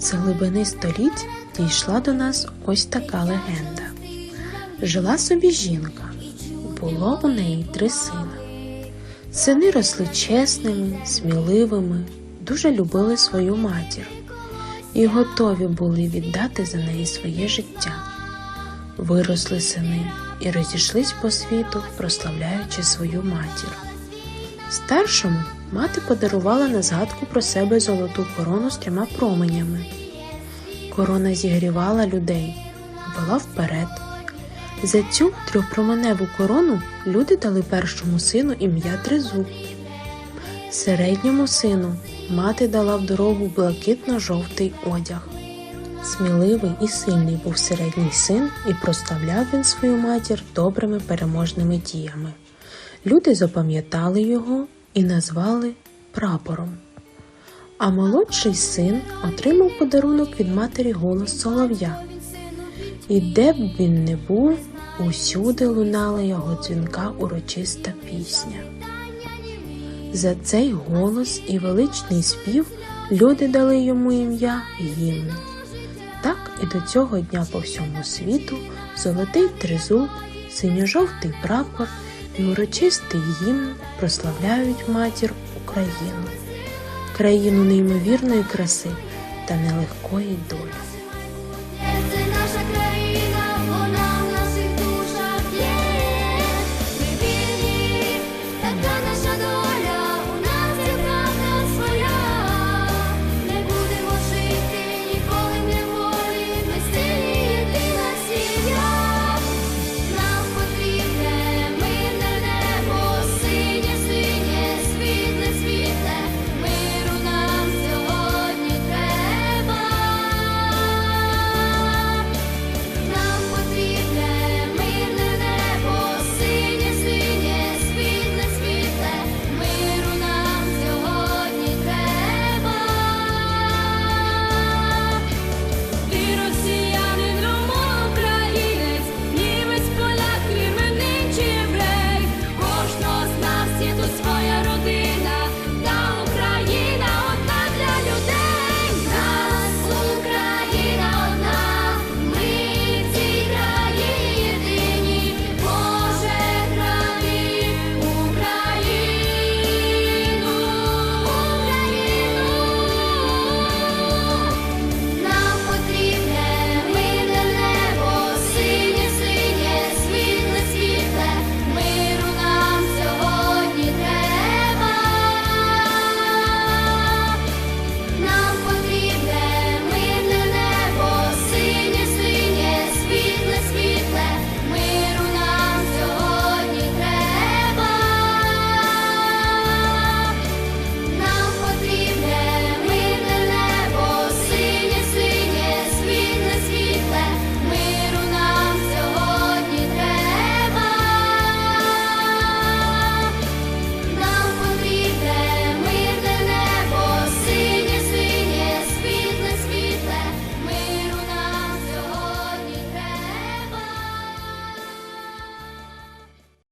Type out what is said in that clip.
З глибини століть дійшла до нас ось така легенда. Жила собі жінка, було у неї три сина. Сини росли чесними, сміливими, дуже любили свою матір і готові були віддати за неї своє життя. Виросли сини і розійшлись по світу, прославляючи свою матір. Старшому мати подарувала на згадку про себе золоту корону з трьома променями. Корона зігрівала людей, вела вперед. За цю трьохпроменеву корону люди дали першому сину ім'я Тризуб. Середньому сину мати дала в дорогу блакитно-жовтий одяг. Сміливий і сильний був середній син, і прославляв він свою матір добрими переможними діями. Люди запам'ятали його і назвали прапором. А молодший син отримав подарунок від матері голос солов'я. І де б він не був, усюди лунала його дзвінка урочиста пісня. За цей голос і величний спів люди дали йому ім'я гімн. Так і до цього дня по всьому світу золотий тризуб, синьо-жовтий прапор і урочистий гімн прославляють матір Україну, країну неймовірної краси та нелегкої долі.